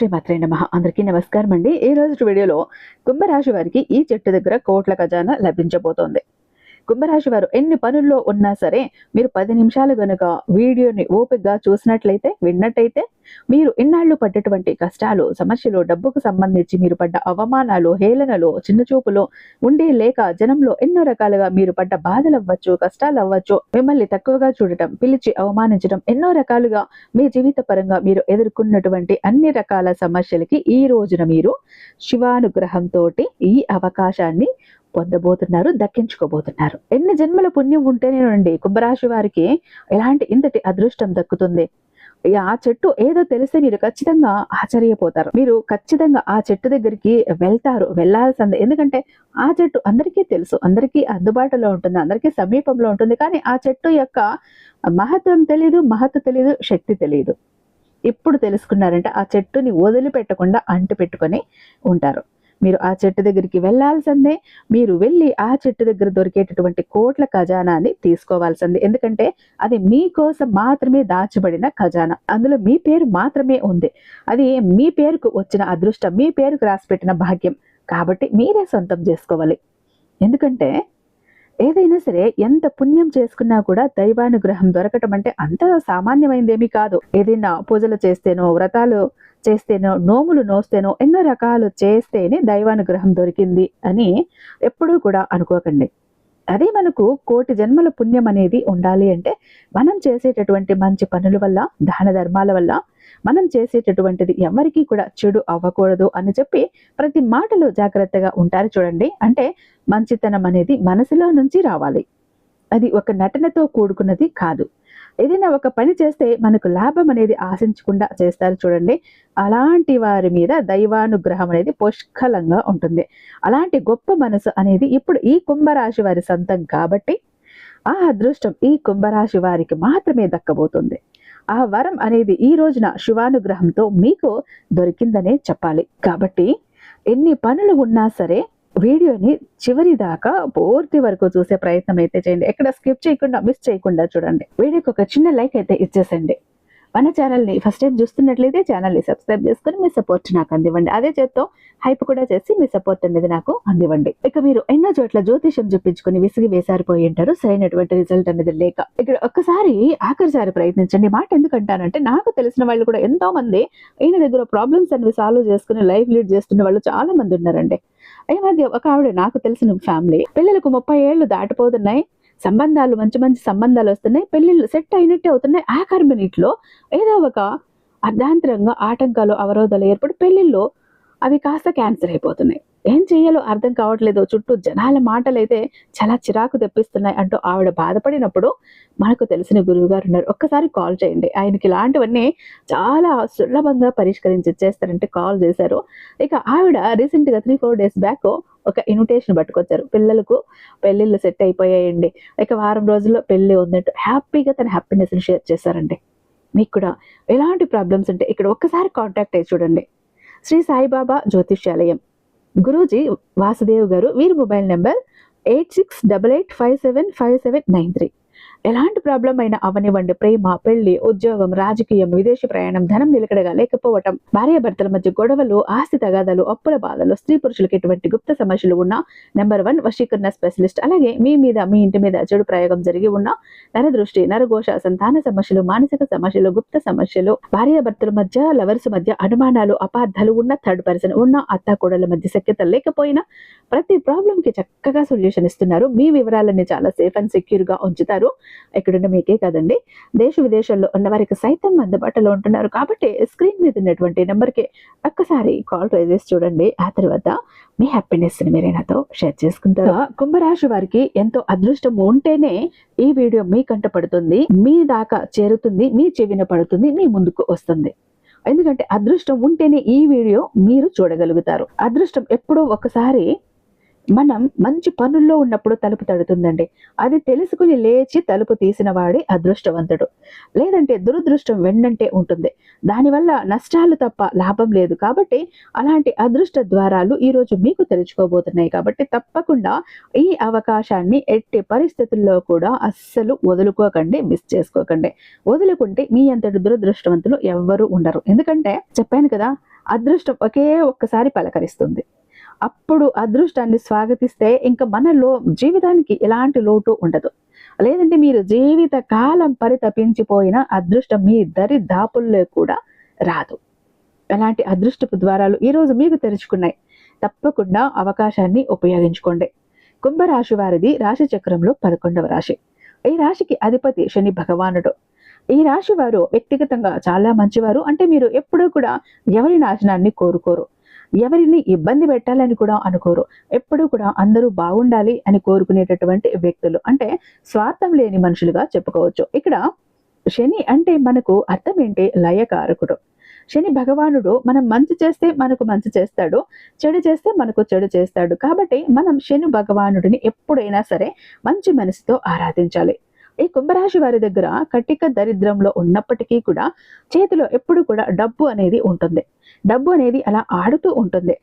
శ్రీమాత్రే నమ. అందరికీ నమస్కారం అండి ఈ రోజు వీడియోలో కుంభరాశి వారికి ఈ చెట్టు దగ్గర కోట్ల ఖజానా లభించబోతోంది. కుంభరాశి వారు ఎన్ని పనుల్లో ఉన్నా సరే మీరు పది నిమిషాలు గనుక వీడియోని ఓపికగా చూసినట్లయితే విన్నట్టయితే మీరు ఇన్నాళ్ళు పడ్డటువంటి కష్టాలు సమస్యలు డబ్బుకు సంబంధించి మీరు పడ్డ అవమానాలు హేళనలు చిన్నచూపులు ఉండే లేక జనంలో ఎన్నో రకాలుగా మీరు పడ్డ బాధలు అవ్వచ్చు కష్టాలు అవ్వచ్చు మిమ్మల్ని తక్కువగా చూడటం పిలిచి అవమానించడం ఎన్నో రకాలుగా మీ జీవిత పరంగా మీరు ఎదుర్కొన్నటువంటి అన్ని రకాల సమస్యలకి ఈ రోజున మీరు శివానుగ్రహంతో ఈ అవకాశాన్ని పొందబోతున్నారు దక్కించుకోబోతున్నారు. ఎన్ని జన్మల పుణ్యం ఉంటేనేనండి కుంభరాశి వారికి ఎలాంటి ఇంతటి అదృష్టం దక్కుతుంది. ఆ చెట్టు ఏదో తెలిస్తే మీరు ఖచ్చితంగా ఆశ్చర్యపోతారు. మీరు ఖచ్చితంగా ఆ చెట్టు దగ్గరికి వెళ్తారు వెళ్ళాల్సింది. ఎందుకంటే ఆ చెట్టు అందరికీ తెలుసు అందరికీ అందుబాటులో ఉంటుంది అందరికీ సమీపంలో ఉంటుంది. కానీ ఆ చెట్టు యొక్క మహత్వం తెలియదు మహత్వ తెలియదు శక్తి తెలియదు ఇప్పుడు తెలుసుకున్నారంటే ఆ చెట్టుని వదిలిపెట్టకుండా అంటు పెట్టుకొని ఉంటారు. మీరు ఆ చెట్టు దగ్గరికి వెళ్ళాల్సిందే. మీరు వెళ్ళి ఆ చెట్టు దగ్గర దొరికేటటువంటి కోట్ల ఖజానాన్ని తీసుకోవాల్సిందే. ఎందుకంటే అది మీకోసం మాత్రమే దాచబడిన ఖజానా. అందులో మీ పేరు మాత్రమే ఉంది. అది మీ పేరుకు వచ్చిన అదృష్టం మీ పేరుకు రాసిపెట్టిన భాగ్యం. కాబట్టి మీరే సొంతం చేసుకోవాలి. ఎందుకంటే ఏదైనా సరే ఎంత పుణ్యం చేసుకున్నా కూడా దైవానుగ్రహం దొరకటం అంటే అంత సామాన్యమైందేమీ కాదు. ఏదైనా పూజలు చేస్తేనో వ్రతాలు చేస్తేనో నోములు నోస్తేనో ఎన్నో రకాలు చేస్తేనే దైవానుగ్రహం దొరికింది అని ఎప్పుడూ కూడా అనుకోకండి. అదే మనకు కోటి జన్మల పుణ్యం అనేది ఉండాలి అంటే మనం చేసేటటువంటి మంచి పనుల వల్ల దాన ధర్మాల వల్ల మనం చేసేటటువంటిది ఎవరికీ కూడా చెడు అవ్వకూడదు అని చెప్పి ప్రతి మాటలో జాగ్రత్తగా ఉంటారు చూడండి. అంటే మంచితనం అనేది మనసులో నుంచి రావాలి. అది ఒక నటనతో కూడుకున్నది కాదు. ఏదైనా ఒక పని చేస్తే మనకు లాభం అనేది ఆశించకుండా చేస్తారు చూడండి. అలాంటి వారి మీద దైవానుగ్రహం అనేది పుష్కలంగా ఉంటుంది. అలాంటి గొప్ప మనసు అనేది ఇప్పుడు ఈ కుంభరాశి వారి సొంతం కాబట్టి ఆ అదృష్టం ఈ కుంభరాశి వారికి మాత్రమే దక్కబోతుంది. ఆ వరం అనేది ఈ రోజున శివానుగ్రహంతో మీకు దొరికిందనే చెప్పాలి. కాబట్టి ఎన్ని పనులు ఉన్నా సరే వీడియోని చివరి దాకా పూర్తి వరకు చూసే ప్రయత్నం అయితే చేయండి. ఎక్కడ స్కిప్ చేయకుండా మిస్ చేయకుండా చూడండి. వీడియోకి ఒక చిన్న లైక్ అయితే ఇచ్చేసండి. మన ఛానల్ని ఫస్ట్ టైం చూస్తున్నట్లయితే ఛానల్ని సబ్స్క్రైబ్ చేసుకుని మీ సపోర్ట్ నాకు అందివ్వండి. అదే చేత్తో హైప్ కూడా చేసి మీ సపోర్ట్ అనేది నాకు అందివ్వండి. ఇక మీరు ఎన్నో చోట్ల జ్యోతిషం చూపించుకుని విసిగి వేసారిపోయి ఉంటారు. సరైనటువంటి రిజల్ట్ అనేది లేక. ఇక్కడ ఒక్కసారి ఆఖరిసారి ప్రయత్నించండి. మాట ఎందుకంటానంటే నాకు తెలిసిన వాళ్ళు కూడా ఎంతో మంది ఈయన దగ్గర ప్రాబ్లమ్స్ అనేవి సాల్వ్ చేసుకుని లైఫ్ లీడ్ చేస్తున్న వాళ్ళు చాలా మంది ఉన్నారండి. ఈ మధ్య ఒక ఆవిడ నాకు తెలిసిన ఫ్యామిలీ పిల్లలకు ముప్పై ఏళ్ళు దాటిపోతున్నాయి. సంబంధాలు మంచి మంచి సంబంధాలు వస్తున్నాయి. పెళ్ళిళ్ళు సెట్ అయినట్టే అవుతున్నాయి. ఆ కర్మనీటిలో ఏదో ఒక అర్ధాంతరంగా ఆటంకాలు అవరోధాలు ఏర్పడి పెళ్ళిళ్ళు అవి కాస్త క్యాన్సర్ అయిపోతున్నాయి. ఏం చేయాలో అర్థం కావట్లేదు. చుట్టూ జనాల మాటలు అయితే చాలా చిరాకు తెప్పిస్తున్నాయి అంటూ ఆవిడ బాధపడినప్పుడు మనకు తెలిసిన గురువు గారు ఉన్నారు. ఒక్కసారి కాల్ చేయండి. ఆయనకి ఇలాంటివన్నీ చాలా సులభంగా పరిష్కరించి ఇచ్చేస్తారంటే కాల్ చేశారు. ఇక ఆవిడ రీసెంట్గా త్రీ ఫోర్ డేస్ బ్యాక్ ఒక ఇన్విటేషన్ పట్టుకొచ్చారు. పిల్లలకు పెళ్ళిళ్ళు సెట్ అయిపోయాయండి. ఇక వారం రోజుల్లో పెళ్ళి ఉందంటూ హ్యాపీగా తన హ్యాపీనెస్ని షేర్ చేశారండి. మీకు కూడా ఎలాంటి ప్రాబ్లమ్స్ ఉంటే ఇక్కడ ఒక్కసారి కాంటాక్ట్ అయ్యి చూడండి. శ్రీ సాయిబాబా జ్యోతిష్యాలయం. గురూజీ వాసుదేవ్ గారు వీరి mobile number eight six double eight five seven five seven nine three. ఎలాంటి ప్రాబ్లం అయినా అవనివ్వండి. ప్రేమ పెళ్ళి ఉద్యోగం రాజకీయం విదేశీ ప్రయాణం ధనం నిలకడగా లేకపోవటం భార్యాభర్తల మధ్య గొడవలు ఆస్తి తగాదాలు అప్పుల బాధలు స్త్రీ పురుషులకు ఎటువంటి గుప్త సమస్యలు ఉన్న నెంబర్ వన్ వశీకరణ స్పెషలిస్ట్ అలాగే మీ మీద మీ ఇంటి మీద చెడు ప్రయోగం జరిగి ఉన్న నరదృష్టి నరఘోష సంతాన సమస్యలు మానసిక సమస్యలు గుప్త సమస్యలు భార్యాభర్తల మధ్య లవర్స్ మధ్య అనుమానాలు అపార్థాలు ఉన్న థర్డ్ పర్సన్ ఉన్న అత్త కోడల మధ్య శక్యత లేకపోయినా ప్రతి ప్రాబ్లం కి చక్కగా సొల్యూషన్ ఇస్తున్నారు. మీ వివరాలన్నీ చాలా సేఫ్ అండ్ సెక్యూర్గా ఉంచుతారు. ఎక్కడున్న మీకే కదండి. దేశ విదేశాల్లో ఉన్న వారికి సైతం అందుబాటులో ఉంటున్నారు. కాబట్టి స్క్రీన్ మీద ఉన్నటువంటి నెంబర్కి ఒక్కసారి కాల్ ట్రై చేసి చూడండి. ఆ తర్వాత మీ హ్యాపీనెస్ని మీరే నాతో షేర్ చేసుకుంటారు? కుంభరాశి వారికి ఎంతో అదృష్టం ఉంటేనే ఈ వీడియో మీ కంట పడుతుంది మీ దాకా చేరుతుంది మీ చెవిన పడుతుంది మీ ముందుకు వస్తుంది. ఎందుకంటే అదృష్టం ఉంటేనే ఈ వీడియో మీరు చూడగలుగుతారు. అదృష్టం ఎప్పుడో ఒకసారి మనం మంచి పనుల్లో ఉన్నప్పుడు తలుపు తడుతుందండి. అది తెలుసుకుని లేచి తలుపు తీసిన వాడే అదృష్టవంతుడు. లేదంటే దురదృష్టం వెన్నంటే ఉంటుంది. దానివల్ల నష్టాలు తప్ప లాభం లేదు. కాబట్టి అలాంటి అదృష్ట ద్వారాలు ఈరోజు మీకు తెరుచుకోబోతున్నాయి కాబట్టి తప్పకుండా ఈ అవకాశాన్ని ఎట్టి పరిస్థితుల్లో కూడా అస్సలు వదులుకోకండి మిస్ చేసుకోకండి. వదులుకుంటే మీ అంతటి దురదృష్టవంతులు ఎవ్వరూ ఉండరు. ఎందుకంటే చెప్పాను కదా అదృష్టం ఒకే ఒక్కసారి పలకరిస్తుంది. అప్పుడు అదృష్టాన్ని స్వాగతిస్తే ఇంకా మనలో జీవితానికి ఎలాంటి లోటు ఉండదు. లేదంటే మీరు జీవిత కాలం పరితపించిపోయిన అదృష్టం మీ దరి దాపుల్లో కూడా రాదు. అలాంటి అదృష్టపు ద్వారాలు ఈరోజు మీకు తెరుచుకున్నాయి. తప్పకుండా అవకాశాన్ని ఉపయోగించుకోండి. కుంభరాశి వారిది రాశి చక్రంలో పదకొండవ రాశి. ఈ రాశికి అధిపతి శని భగవానుడు. ఈ రాశి వారు వ్యక్తిగతంగా చాలా మంచివారు. అంటే మీరు ఎప్పుడూ కూడా ఎవరి నాశనాన్ని కోరుకోరు. ఎవరిని ఇబ్బంది పెట్టాలని కూడా అనుకోరు. ఎప్పుడూ కూడా అందరూ బాగుండాలి అని కోరుకునేటటువంటి వ్యక్తులు. అంటే స్వార్థం లేని మనుషులుగా చెప్పుకోవచ్చు. ఇక్కడ శని అంటే మనకు అర్థం ఏంటి లయకారకుడు. శని భగవానుడు మనం మంచి చేస్తే మనకు మంచి చేస్తాడు. చెడు చేస్తే మనకు చెడు చేస్తాడు. కాబట్టి మనం శని భగవానుడిని ఎప్పుడైనా సరే మంచి మనసుతో ఆరాధించాలి. ఈ కుంభరాశి వారి దగ్గర కటిక దరిద్రంలో ఉన్నప్పటికీ కూడా చేతిలో ఎప్పుడు కూడా డబ్బు అనేది ఉంటుంది. డబ్బు అనేది అలా ఆడుతూ ఉంటుంది.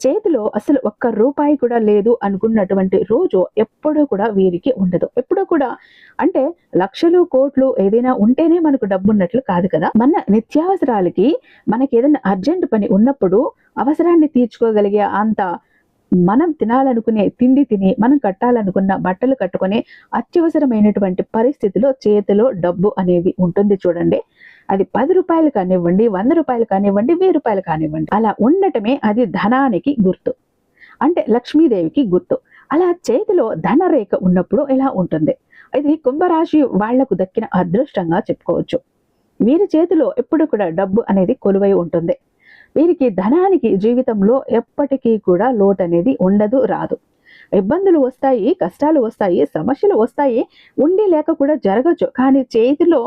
చేతిలో అసలు ఒక్క రూపాయి కూడా లేదు అనుకున్నటువంటి రోజు ఎప్పుడూ కూడా వీరికి ఉండదు. ఎప్పుడూ కూడా అంటే లక్షలు కోట్లు ఏదైనా ఉంటేనే మనకు డబ్బు ఉన్నట్లు కాదు కదా. మన నిత్యావసరాలకి మనకి ఏదైనా అర్జెంట్ పని ఉన్నప్పుడు అవసరాన్ని తీర్చుకోగలిగే అంత మనం తినాలనుకునే తిండి తిని మనం కట్టాలనుకున్న బట్టలు కట్టుకునే అత్యవసరమైనటువంటి పరిస్థితిలో చేతిలో డబ్బు అనేది ఉంటుంది చూడండి. అది పది రూపాయలు కానివ్వండి వంద రూపాయలు కానివ్వండి వెయ్యి రూపాయలు కానివ్వండి. అలా ఉండటమే అది ధనానికి గుర్తు. అంటే లక్ష్మీదేవికి గుర్తు. అలా చేతిలో ధనరేఖ ఉన్నప్పుడు ఎలా ఉంటుంది? ఇది కుంభరాశి వాళ్ళకు దక్కిన అదృష్టంగా చెప్పుకోవచ్చు. వీరి చేతిలో ఎప్పుడు కూడా డబ్బు అనేది కొలువై ఉంటుంది. వీరికి ధనానికి జీవితంలో ఎప్పటికీ కూడా లోటు అనేది ఉండదు రాదు. ఇబ్బందులు వస్తాయి కష్టాలు వస్తాయి సమస్యలు వస్తాయి ఉండి లేక కూడా జరగచ్చు. కానీ చేతిలో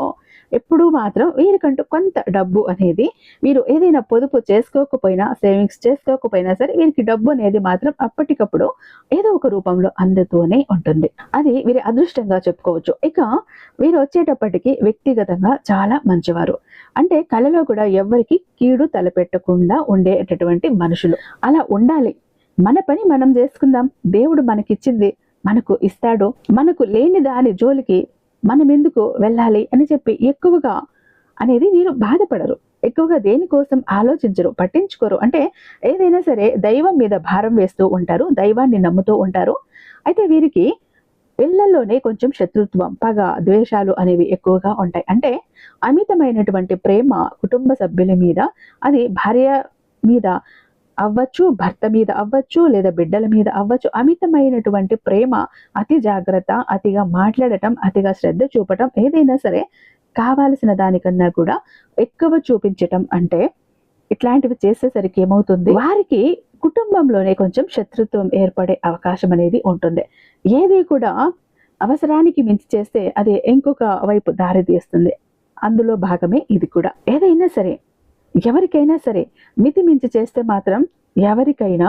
ఎప్పుడూ మాత్రం వీరికంటూ కొంత డబ్బు అనేది వీరు ఏదైనా పొదుపు చేసుకోకపోయినా సేవింగ్స్ చేసుకోకపోయినా సరే వీరికి డబ్బు అనేది మాత్రం అప్పటికప్పుడు ఏదో ఒక రూపంలో అందుతూనే ఉంటుంది. అది వీరి అదృష్టంగా చెప్పుకోవచ్చు. ఇక వీరు వచ్చేటప్పటికి వ్యక్తిగతంగా చాలా మంచివారు. అంటే కళలో కూడా ఎవరికి కీడు తలపెట్టకుండా ఉండేటటువంటి మనుషులు. అలా ఉండాలి. మన పని మనం చేసుకుందాం. దేవుడు మనకిచ్చింది మనకు ఇస్తాడు. మనకు లేని దాని జోలికి మనం ఎందుకు వెళ్ళాలి అని చెప్పి ఎక్కువగా అనేది వీరు బాధపడరు. ఎక్కువగా దేనికోసం ఆలోచించరు పట్టించుకోరు. అంటే ఏదైనా సరే దైవం మీద భారం వేస్తూ ఉంటారు దైవాన్ని నమ్ముతూ ఉంటారు. అయితే వీరికి పిల్లల్లోనే కొంచెం శత్రుత్వం పగ ద్వేషాలు అనేవి ఎక్కువగా ఉంటాయి. అంటే అమితమైనటువంటి ప్రేమ కుటుంబ సభ్యుల మీద అది భార్య మీద అవ్వచ్చు భర్త మీద అవ్వచ్చు లేదా బిడ్డల మీద అవ్వచ్చు అమితమైనటువంటి ప్రేమ అతి జాగ్రత్త అతిగా మాట్లాడటం అతిగా శ్రద్ధ చూపటం ఏదైనా సరే కావాల్సిన దానికన్నా కూడా ఎక్కువ చూపించటం అంటే ఇట్లాంటివి చేసేసరికి ఏమవుతుంది? వారికి కుటుంబంలోనే కొంచెం శత్రుత్వం ఏర్పడే అవకాశం అనేది ఉంటుంది. ఏది కూడా అవసరానికి మించి చేస్తే అది ఇంకొక వైపు దారి తీస్తుంది. అందులో భాగమే ఇది కూడా. ఏదైనా సరే ఎవరికైనా సరే మితి మించి చేస్తే మాత్రం ఎవరికైనా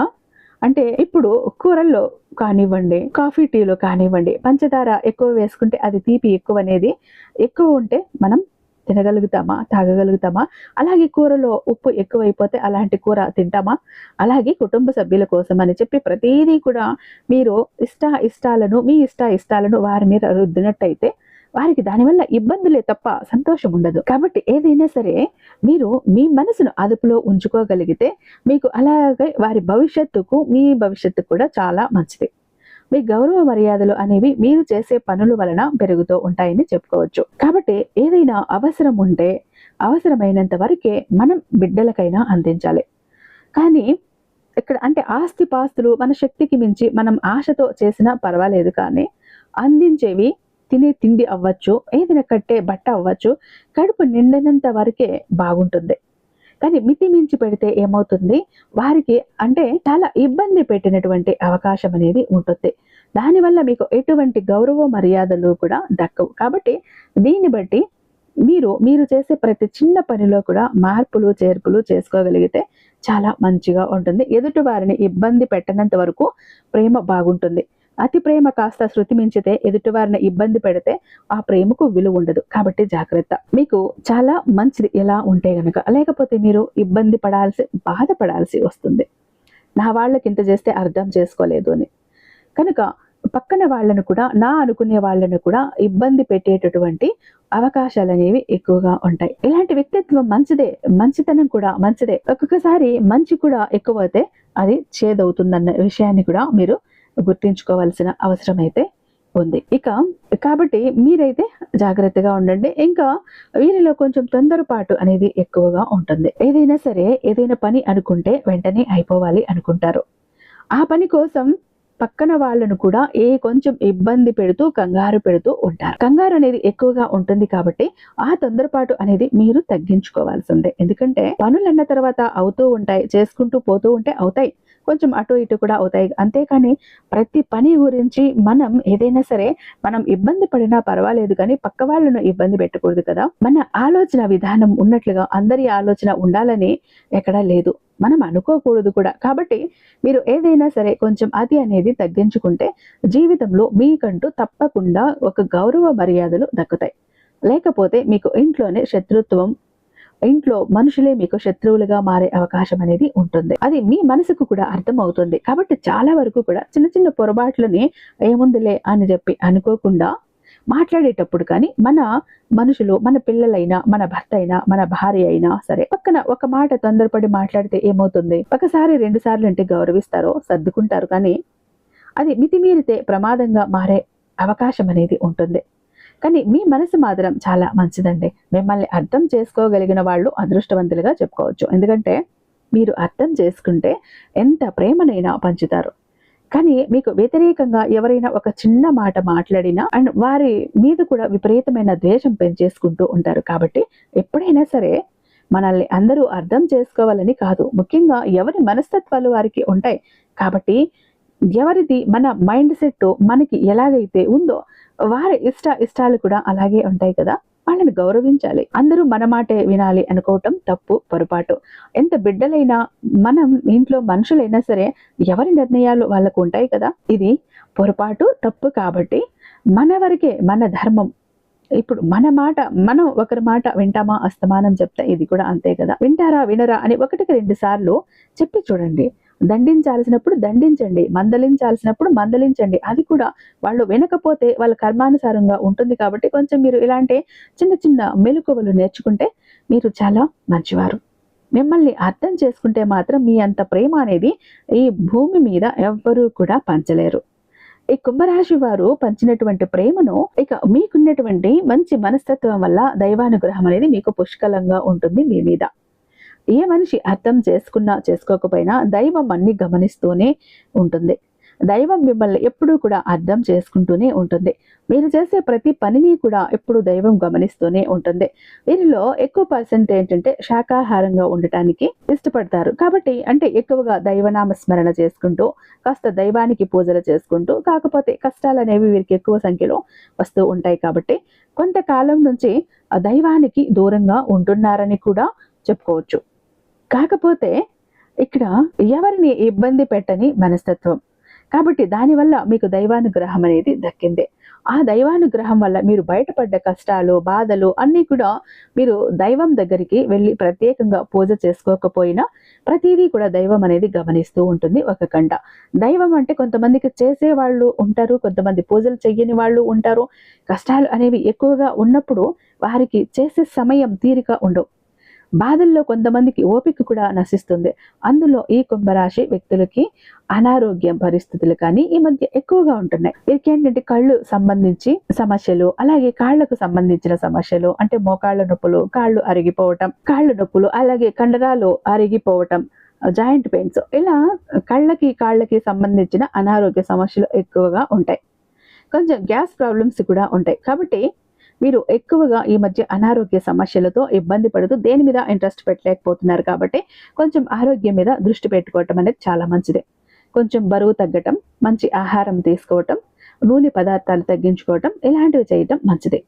అంటే ఇప్పుడు కూరల్లో కానివ్వండి కాఫీ టీలో కానివ్వండి పంచదార ఎక్కువ వేసుకుంటే అది తీపి ఎక్కువ అనేది ఎక్కువ ఉంటే మనం తినగలుగుతామా తాగగలుగుతామా? అలాగే కూరలో ఉప్పు ఎక్కువైపోతే అలాంటి కూర తింటామా? అలాగే కుటుంబ సభ్యుల కోసం అని చెప్పి ప్రతిదీ కూడా మీరు ఇష్ట ఇష్టాలను మీ ఇష్ట ఇష్టాలను వారి మీద రుద్దినట్టయితే వారికి దానివల్ల ఇబ్బందులే తప్ప సంతోషం ఉండదు. కాబట్టి ఏదైనా సరే మీరు మీ మనసును అదుపులో ఉంచుకోగలిగితే మీకు అలాగే వారి భవిష్యత్తుకు మీ భవిష్యత్తు కూడా చాలా మంచిది. మీ గౌరవ మర్యాదలు అనేవి మీరు చేసే పనుల వలన పెరుగుతూ ఉంటాయని చెప్పుకోవచ్చు. కాబట్టి ఏదైనా అవసరం ఉంటే అవసరమైనంత వరకే మనం బిడ్డలకైనా అందించాలి. కానీ ఇక్కడ అంటే ఆస్తి పాస్తులు మన శక్తికి మించి మనం ఆశతో చేసినా పర్వాలేదు కానీ అందించేవి తినే తిండి అవ్వచ్చు ఏదైనా కట్టే బట్ట అవ్వచ్చు కడుపు నిండినంత వరకే బాగుంటుంది. కానీ మితి మించి పెడితే ఏమవుతుంది? వారికి అంటే చాలా ఇబ్బంది పెట్టినటువంటి అవకాశం అనేది ఉంటుంది. దానివల్ల మీకు ఎటువంటి గౌరవ మర్యాదలు కూడా దక్కవు. కాబట్టి దీన్ని బట్టి మీరు మీరు చేసే ప్రతి చిన్న పనిలో కూడా మార్పులు చేర్పులు చేసుకోగలిగితే చాలా మంచిగా ఉంటుంది. ఎదుటి వారిని ఇబ్బంది పెట్టనంత వరకు ప్రేమ బాగుంటుంది. అతి ప్రేమ కాస్త శృతి మించితే ఎదుటివారిని ఇబ్బంది పెడితే ఆ ప్రేమకు విలువ ఉండదు. కాబట్టి జాగ్రత్త. మీకు చాలా మంచిది ఎలా ఉంటే గనక. లేకపోతే మీరు ఇబ్బంది పడాల్సి బాధపడాల్సి వస్తుంది. నా వాళ్ళకి ఇంత చేస్తే అర్థం చేసుకోలేదు అని. కనుక పక్కన వాళ్ళను కూడా నా అనుకునే వాళ్ళను కూడా ఇబ్బంది పెట్టేటటువంటి అవకాశాలు అనేవి ఎక్కువగా ఉంటాయి. ఇలాంటి వ్యక్తిత్వం మంచిదే మంచితనం కూడా మంచిదే. ఒక్కొక్కసారి మంచి కూడా ఎక్కువైతే అది చేదవుతుందన్న విషయాన్ని కూడా మీరు గుర్తించుకోవాల్సిన అవసరం అయితే ఉంది. ఇక కాబట్టి మీరైతే జాగ్రత్తగా ఉండండి. ఇంకా వీరిలో కొంచెం తొందరపాటు అనేది ఎక్కువగా ఉంటుంది. ఏదైనా సరే ఏదైనా పని అనుకుంటే వెంటనే అయిపోవాలి అనుకుంటారు. ఆ పని కోసం పక్కన వాళ్ళను కూడా ఏ కొంచెం ఇబ్బంది పెడుతూ కంగారు పెడుతూ ఉంటారు. కంగారు అనేది ఎక్కువగా ఉంటుంది కాబట్టి ఆ తొందరపాటు అనేది మీరు తగ్గించుకోవాల్సిందే. ఎందుకంటే పనులు అన్న తర్వాత అవుతూ ఉంటాయి చేసుకుంటూ పోతూ ఉంటే అవుతాయి. కొంచెం అటు ఇటు కూడా అవుతాయి. అంతేకాని ప్రతి పని గురించి మనం ఏదైనా సరే మనం ఇబ్బంది పడినా పర్వాలేదు కానీ పక్క వాళ్ళను ఇబ్బంది పెట్టకూడదు కదా. మన ఆలోచన విధానం ఉన్నట్లుగా అందరి ఆలోచన ఉండాలని ఎక్కడా లేదు. మనం అనుకోకూడదు కూడా. కాబట్టి మీరు ఏదైనా సరే కొంచెం అది అనేది తగ్గించుకుంటే జీవితంలో మీకంటూ తప్పకుండా ఒక గౌరవ మర్యాదలు దక్కుతాయి. లేకపోతే మీకు ఇంట్లోనే శత్రుత్వం ఇంట్లో మనుషులే మీకు శత్రువులుగా మారే అవకాశం అనేది ఉంటుంది. అది మీ మనసుకు కూడా అర్థం అవుతుంది కాబట్టి చాలా వరకు కూడా చిన్న చిన్న పొరపాట్లని ఏముందిలే అని చెప్పి అనుకోకుండా మాట్లాడేటప్పుడు కానీ మన మనుషులు మన పిల్లలైనా మన భర్త అయినా మన భార్య అయినా సరే పక్కన ఒక మాట తొందరపడి మాట్లాడితే ఏమవుతుంది? ఒకసారి రెండు సార్లు అంటే గౌరవిస్తారో సర్దుకుంటారు కానీ అది మితిమీరితే ప్రమాదంగా మారే అవకాశం అనేది ఉంటుంది. కానీ మీ మనసు మాత్రం చాలా మంచిదండి. మిమ్మల్ని అర్థం చేసుకోగలిగిన వాళ్ళు అదృష్టవంతులుగా చెప్పుకోవచ్చు. ఎందుకంటే మీరు అర్థం చేసుకుంటే ఎంత ప్రేమనైనా పంచుతారు. కానీ మీకు వ్యతిరేకంగా ఎవరైనా ఒక చిన్న మాట మాట్లాడినా అండ్ వారి మీద కూడా విపరీతమైన ద్వేషం పెంచేసుకుంటూ ఉంటారు. కాబట్టి ఎప్పుడైనా సరే మనల్ని అందరూ అర్థం చేసుకోవాలని కాదు. ముఖ్యంగా ఎవరి మనస్తత్వాలు వారికి ఉంటాయి. కాబట్టి ఎవరిది మన మైండ్ సెట్ మనకి ఎలాగైతే ఉందో వారి ఇష్ట ఇష్టాలు కూడా అలాగే ఉంటాయి కదా. వాళ్ళని గౌరవించాలి. అందరూ మన మాటే వినాలి అనుకోవటం తప్పు పొరపాటు. ఎంత బిడ్డలైనా మనం ఇంట్లో మనుషులైనా సరే ఎవరి నిర్ణయాలు వాళ్ళకు ఉంటాయి కదా. ఇది పొరపాటు తప్పు కాబట్టి మన వరకే మన ధర్మం. ఇప్పుడు మన మాట మనం ఒకరి మాట వింటామా అస్తమానం చెప్తే ఇది కూడా అంతే కదా. వింటారా వినరా అని ఒకటికి రెండు సార్లు చెప్పి చూడండి. దండించాల్సినప్పుడు దండించండి మందలించాల్సినప్పుడు మందలించండి. అది కూడా వాళ్ళు వినకపోతే వాళ్ళ కర్మానుసారంగా ఉంటుంది కాబట్టి కొంచెం మీరు ఇలాంటి చిన్న చిన్న మెలకువలు నేర్చుకుంటే మీరు చాలా మంచివారు. మిమ్మల్ని అర్థం చేసుకుంటే మాత్రం మీ అంత ప్రేమ అనేది ఈ భూమి మీద ఎవ్వరూ కూడా పంచలేరు. ఈ కుంభరాశి వారు పంచినటువంటి ప్రేమను ఇక మీకున్నటువంటి మంచి మనస్తత్వం వల్ల దైవానుగ్రహం అనేది మీకు పుష్కలంగా ఉంటుంది మీ మీద. ఏ మనిషి అర్థం చేసుకున్నా చేసుకోకపోయినా దైవం అన్ని గమనిస్తూనే ఉంటుంది. దైవం మిమ్మల్ని ఎప్పుడూ కూడా అర్థం చేసుకుంటూనే ఉంటుంది. మీరు చేసే ప్రతి పనిని కూడా ఎప్పుడు దైవం గమనిస్తూనే ఉంటుంది. వీరిలో ఎక్కువ పర్సెంట్ ఏంటంటే శాకాహారంగా ఉండటానికి ఇష్టపడతారు. కాబట్టి అంటే ఎక్కువగా దైవనామ స్మరణ చేసుకుంటూ కాస్త దైవానికి పూజలు చేసుకుంటూ కాకపోతే కష్టాలు అనేవి వీరికి ఎక్కువ సంఖ్యలో వస్తూ ఉంటాయి కాబట్టి కొంతకాలం నుంచి ఆ దైవానికి దూరంగా ఉంటున్నారని కూడా చెప్పుకోవచ్చు. కాకపోతే ఇక్కడ ఎవరిని ఇబ్బంది పెట్టని మనస్తత్వం. కాబట్టి దానివల్ల మీకు దైవానుగ్రహం అనేది దక్కింది. ఆ దైవానుగ్రహం వల్ల మీరు బయటపడ్డ కష్టాలు బాధలు అన్నీ కూడా మీరు దైవం దగ్గరికి వెళ్ళి ప్రత్యేకంగా పూజ చేసుకోకపోయినా ప్రతిదీ కూడా దైవం అనేది గమనిస్తూ ఉంటుంది ఒక గంట. దైవం అంటే కొంతమందికి చేసే వాళ్ళు ఉంటారు కొంతమంది పూజలు చెయ్యని వాళ్ళు ఉంటారు. కష్టాలు అనేవి ఎక్కువగా ఉన్నప్పుడు వారికి చేసే సమయం తీరిక ఉండవు. బాధల్లో కొంతమందికి ఓపిక కూడా నశిస్తుంది. అందులో ఈ కుంభరాశి వ్యక్తులకి అనారోగ్యం పరిస్థితులు కానీ ఈ మధ్య ఎక్కువగా ఉంటున్నాయి. వీరికి ఏంటంటే కళ్ళు సంబంధించి సమస్యలు అలాగే కాళ్ళకు సంబంధించిన సమస్యలు అంటే మోకాళ్ళ నొప్పులు కాళ్ళు అరిగిపోవటం కాళ్ళ నొప్పులు అలాగే కండరాలు అరిగిపోవటం జాయింట్ పెయిన్స్ ఇలా కళ్ళకి కాళ్ళకి సంబంధించిన అనారోగ్య సమస్యలు ఎక్కువగా ఉంటాయి. కొంచెం గ్యాస్ ప్రాబ్లమ్స్ కూడా ఉంటాయి. కాబట్టి మీరు ఎక్కువగా ఈ మధ్య అనారోగ్య సమస్యలతో ఇబ్బంది పడుతూ దేని మీద ఇంట్రెస్ట్ పెట్టలేకపోతున్నారు కాబట్టి కొంచెం ఆరోగ్యం మీద దృష్టి పెట్టుకోవటం అనేది చాలా మంచిది. కొంచెం బరువు తగ్గటం మంచి ఆహారం తీసుకోవటం నూనె పదార్థాలు తగ్గించుకోవటం ఇలాంటివి చేయటం మంచిది.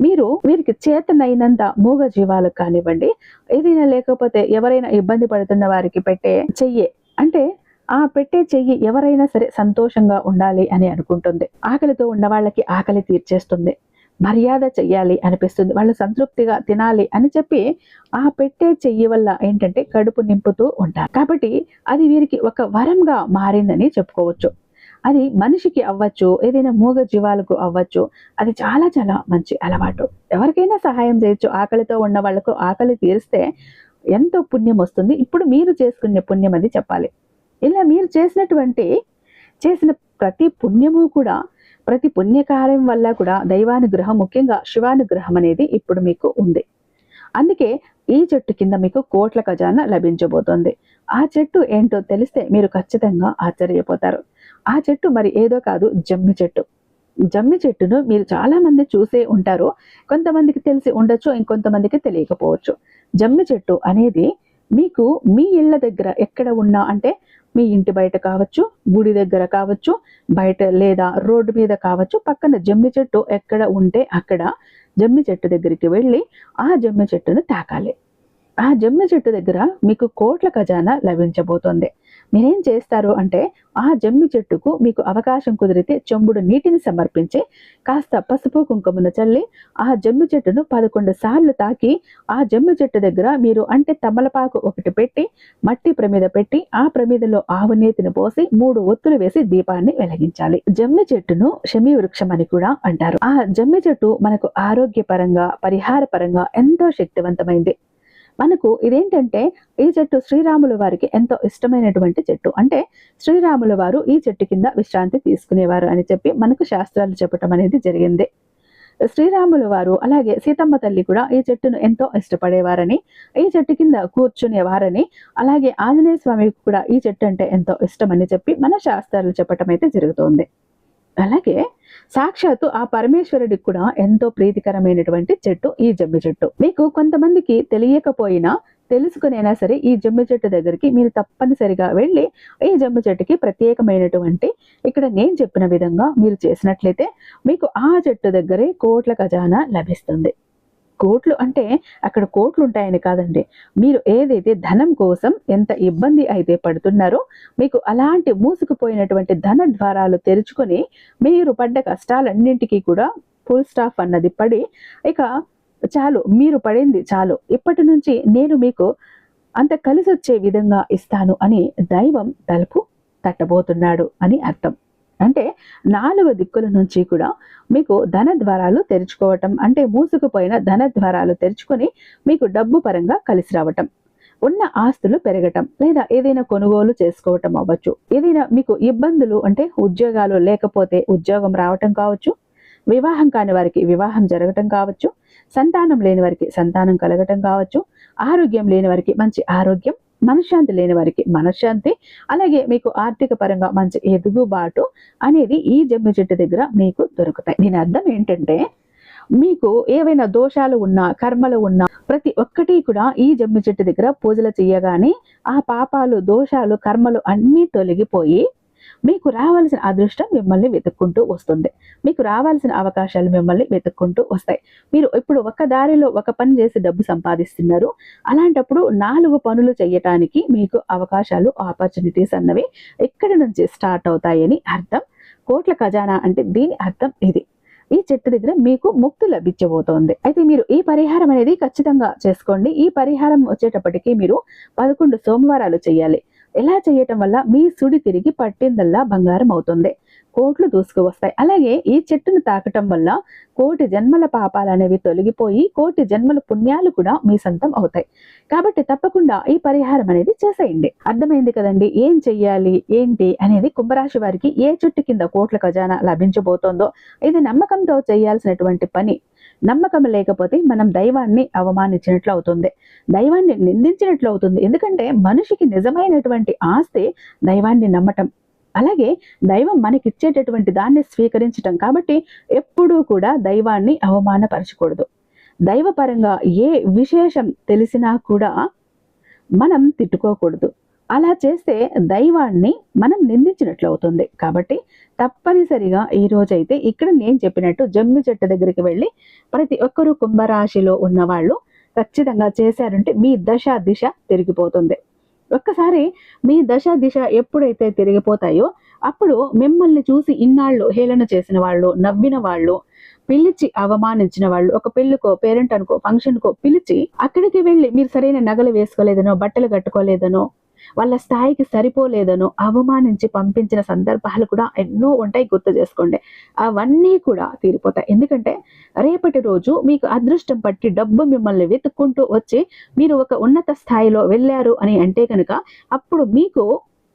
మీరు వీరికి చేతనైనంత మూగ జీవాలకు కానివ్వండి ఏదైనా లేకపోతే ఎవరైనా ఇబ్బంది పడుతున్న వారికి పెట్టే చెయ్యే అంటే ఆ పెట్టే చెయ్యి ఎవరైనా సరే సంతోషంగా ఉండాలి అని అనుకుంటుంది. ఆకలితో ఉన్న వాళ్ళకి ఆకలి తీర్చేస్తుంది. మర్యాద చెయ్యాలి అనిపిస్తుంది. వాళ్ళు సంతృప్తిగా తినాలి అని చెప్పి ఆ పెట్టే చెయ్యి వల్ల ఏంటంటే కడుపు నింపుతూ ఉంటారు. కాబట్టి అది వీరికి ఒక వరంగా మారిందని చెప్పుకోవచ్చు. అది మనిషికి అవ్వచ్చు ఏదైనా మూగ జీవాలకు అవ్వచ్చు అది చాలా చాలా మంచి అలవాటు. ఎవరికైనా సహాయం చేయొచ్చు. ఆకలితో ఉన్న వాళ్ళకు ఆకలి తీరిస్తే ఎంతో పుణ్యం వస్తుంది. ఇప్పుడు మీరు చేసుకునే పుణ్యం అది చెప్పాలి. ఇలా మీరు చేసినటువంటి చేసిన ప్రతి పుణ్యము కూడా ప్రతి పుణ్యకార్యం వల్ల కూడా దైవానుగ్రహం ముఖ్యంగా శివానుగ్రహం అనేది ఇప్పుడు మీకు ఉంది. అందుకే ఈ చెట్టు కింద మీకు కోట్ల ఖజానా లభించబోతోంది. ఆ చెట్టు ఏంటో తెలిస్తే మీరు ఖచ్చితంగా ఆశ్చర్యపోతారు. ఆ చెట్టు మరి ఏదో కాదు జమ్మి చెట్టు. జమ్మి చెట్టును మీరు చాలా మంది చూసే ఉంటారు. కొంతమందికి తెలిసి ఉండొచ్చు ఇంకొంతమందికి తెలియకపోవచ్చు. జమ్మి చెట్టు అనేది మీకు మీ ఇళ్ళ దగ్గర ఎక్కడ ఉన్నా అంటే మీ ఇంటి బయట కావచ్చు గుడి దగ్గర కావచ్చు బయట లేదా రోడ్డు మీద కావచ్చు పక్కన జమ్మి చెట్టు ఎక్కడ ఉంటే అక్కడ జమ్మి చెట్టు దగ్గరికి వెళ్ళి ఆ జమ్మి చెట్టును తాకాలి. ఆ జమ్మి చెట్టు దగ్గర మీకు కోట్ల ఖజానా లభించబోతోంది. మీరేం చేస్తారు అంటే ఆ జమ్మి చెట్టుకు మీకు అవకాశం కుదిరితే చెంబుడు నీటిని సమర్పించి కాస్త పసుపు కుంకుమను చల్లి ఆ జమ్మి చెట్టును పదకొండు సార్లు తాకి ఆ జమ్మి చెట్టు దగ్గర మీరు అంటే తమలపాకు ఒకటి పెట్టి మట్టి ప్రమిద పెట్టి ఆ ప్రమిదలో ఆవు నేతిని పోసి మూడు ఒత్తులు వేసి దీపాన్ని వెలిగించాలి. జమ్మి చెట్టును శమి వృక్షం అని కూడా అంటారు. ఆ జమ్మి చెట్టు మనకు ఆరోగ్యపరంగా పరిహార పరంగా ఎంతో శక్తివంతమైంది. మనకు ఇదేంటంటే ఈ చెట్టు శ్రీరాముల వారికి ఎంతో ఇష్టమైనటువంటి చెట్టు. అంటే శ్రీరాముల వారు ఈ చెట్టు కింద విశ్రాంతి తీసుకునేవారు అని చెప్పి మనకు శాస్త్రాలు చెప్పటం అనేది జరిగింది. శ్రీరాముల వారు అలాగే సీతమ్మ తల్లి కూడా ఈ చెట్టును ఎంతో ఇష్టపడేవారని ఈ చెట్టు కింద కూర్చునేవారని అలాగే ఆంజనేయ స్వామికి కూడా ఈ చెట్టు అంటే ఎంతో ఇష్టమని చెప్పి మన శాస్త్రాలు చెప్పటం అయితే జరుగుతోంది. అలాగే సాక్షాత్తు ఆ పరమేశ్వరుడికి కూడా ఎంతో ప్రీతికరమైనటువంటి చెట్టు ఈ జమ్మి చెట్టు. మీకు కొంతమందికి తెలియకపోయినా తెలుసుకునైనా సరే ఈ జమ్మి చెట్టు దగ్గరికి మీరు తప్పనిసరిగా వెళ్ళి ఈ జమ్మి చెట్టుకి ప్రత్యేకమైనటువంటి ఇక్కడ నేను చెప్పిన విధంగా మీరు చేసినట్లయితే మీకు ఆ చెట్టు దగ్గరే కోట్ల ఖజానా లభిస్తుంది. కోట్లు అంటే అక్కడ కోట్లు ఉంటాయని కాదండి. మీరు ఏదైతే ధనం కోసం ఎంత ఇబ్బంది అయితే పడుతున్నారో మీకు అలాంటి మూసుకుపోయినటువంటి ధన ద్వారాలు తెరుచుకొని మీరు పడ్డ కష్టాలన్నింటికీ కూడా ఫుల్ స్టాఫ్ అన్నది పడి ఇక చాలు మీరు పడింది చాలు. ఇప్పటి నుంచి నేను మీకు అంత కలిసి వచ్చే విధంగా ఇస్తాను అని దైవం తలుపు తట్టబోతున్నాడు అని అర్థం. అంటే నాలుగు దిక్కుల నుంచి కూడా మీకు ధన ద్వారాలు తెరుచుకోవటం అంటే మూసుకుపోయిన ధన ద్వారాలు తెరుచుకొని మీకు డబ్బు పరంగా కలిసి రావటం ఉన్న ఆస్తులు పెరగటం లేదా ఏదైనా కొనుగోలు చేసుకోవటం అవ్వచ్చు. ఏదైనా మీకు ఇబ్బందులు అంటే ఉద్యోగాలు లేకపోతే ఉద్యోగం రావటం కావచ్చు వివాహం కాని వారికి వివాహం జరగటం కావచ్చు సంతానం లేని వారికి సంతానం కలగటం కావచ్చు ఆరోగ్యం లేని వారికి మంచి ఆరోగ్యం మనశ్శాంతి లేని వారికి మనశ్శాంతి అలాగే మీకు ఆర్థిక పరంగా మంచి ఎదుగుబాటు అనేది ఈ జమ్మి చెట్టు దగ్గర మీకు దొరుకుతాయి. దీని అర్థం ఏంటంటే మీకు ఏవైనా దోషాలు ఉన్నా కర్మలు ఉన్నా ప్రతి ఒక్కటి కూడా ఈ జమ్మి చెట్టు దగ్గర పూజలు చేయగానే ఆ పాపాలు దోషాలు కర్మలు అన్నీ తొలగిపోయి మీకు రావాల్సిన అదృష్టం మిమ్మల్ని వెతుక్కుంటూ వస్తుంది. మీకు రావాల్సిన అవకాశాలు మిమ్మల్ని వెతుక్కుంటూ వస్తాయి. మీరు ఇప్పుడు ఒక దారిలో ఒక పని చేసి డబ్బు సంపాదిస్తున్నారు. అలాంటప్పుడు నాలుగు పనులు చేయటానికి మీకు అవకాశాలు ఆపర్చునిటీస్ అన్నవి ఇక్కడి నుంచి స్టార్ట్ అవుతాయని అర్థం? కోట్ల ఖజానా అంటే దీని అర్థం ఇది. ఈ చెట్టు దగ్గర మీకు ముక్తి లభించబోతోంది. అయితే మీరు ఈ పరిహారం అనేది ఖచ్చితంగా చేసుకోండి. ఈ పరిహారం వచ్చేటప్పటికి మీరు పదకొండు సోమవారాలు చేయాలి. ఎలా చేయటం వల్ల మీ సుడి తిరిగి పట్టిందల్లా బంగారం అవుతుంది? కోట్లు దూసుకు వస్తాయి అలాగే ఈ చెట్టును తాకటం వల్ల కోటి జన్మల పాపాలు అనేవి తొలగిపోయి కోటి జన్మల పుణ్యాలు కూడా మీ సొంతం అవుతాయి. కాబట్టి తప్పకుండా ఈ పరిహారం అనేది చేసేయండి. అర్థమైంది కదండి? ఏం చెయ్యాలి? ఏంటి? అనేది కుంభరాశి వారికి ఏ చెట్టు కింద కోట్ల ఖజానా లభించబోతోందో ఇది నమ్మకంతో చేయాల్సినటువంటి పని. నమ్మకం లేకపోతే మనం దైవాన్ని అవమానించినట్లు అవుతుంది. దైవాన్ని నిందించినట్లు అవుతుంది. ఎందుకంటే మనిషికి నిజమైనటువంటి ఆస్తి దైవాన్ని నమ్మటం. అలాగే దైవం మనకిచ్చేటటువంటి దాన్ని స్వీకరించటం. కాబట్టి ఎప్పుడూ కూడా దైవాన్ని అవమానపరచకూడదు. దైవపరంగా ఏ విశేషం తెలిసినా కూడా మనం తిట్టుకోకూడదు. అలా చేస్తే దైవాన్ని మనం నిందించినట్లు అవుతుంది. కాబట్టి తప్పనిసరిగా ఈ రోజైతే ఇక్కడ నేను చెప్పినట్టు జమ్మి చెట్టు దగ్గరికి వెళ్ళి ప్రతి ఒక్కరూ కుంభరాశిలో ఉన్న వాళ్ళు ఖచ్చితంగా చేశారంటే మీ దశ దిశ తిరిగిపోతుంది. ఒక్కసారి మీ దశ దిశ ఎప్పుడైతే తిరిగిపోతాయో అప్పుడు మిమ్మల్ని చూసి ఇన్నాళ్ళు హేళన చేసిన వాళ్ళు నవ్విన వాళ్ళు పిలిచి అవమానించిన వాళ్ళు ఒక పెళ్ళికో పేరెంట్ అనుకో ఫంక్షన్ కో పిలిచి అక్కడికి వెళ్ళి మీరు సరైన నగలు వేసుకోలేదనో బట్టలు కట్టుకోలేదనో వాళ్ళ స్థాయికి సరిపోలేదనో అవమానించి పంపించిన సందర్భాలు కూడా ఎన్నో ఉంటాయి గుర్తు చేసుకోండి. అవన్నీ కూడా తీరిపోతాయి. ఎందుకంటే రేపటి రోజు మీకు అదృష్టం పట్టి డబ్బు మిమ్మల్ని వెతుక్కుంటూ వచ్చి మీరు ఒక ఉన్నత స్థాయిలో వెళ్ళారు అని అంటే కనుక అప్పుడు మీకు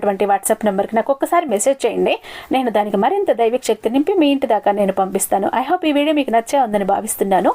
ఉన్నటువంటి వాట్సాప్ నెంబర్కి నాకు ఒక్కసారి మెసేజ్ చేయండి. నేను దానికి మరింత దైవిక శక్తి నింపి మీ ఇంటి దాకా నేను పంపిస్తాను. ఐ హోప్ ఈ వీడియో మీకు నచ్చే ఉందని భావిస్తున్నాను.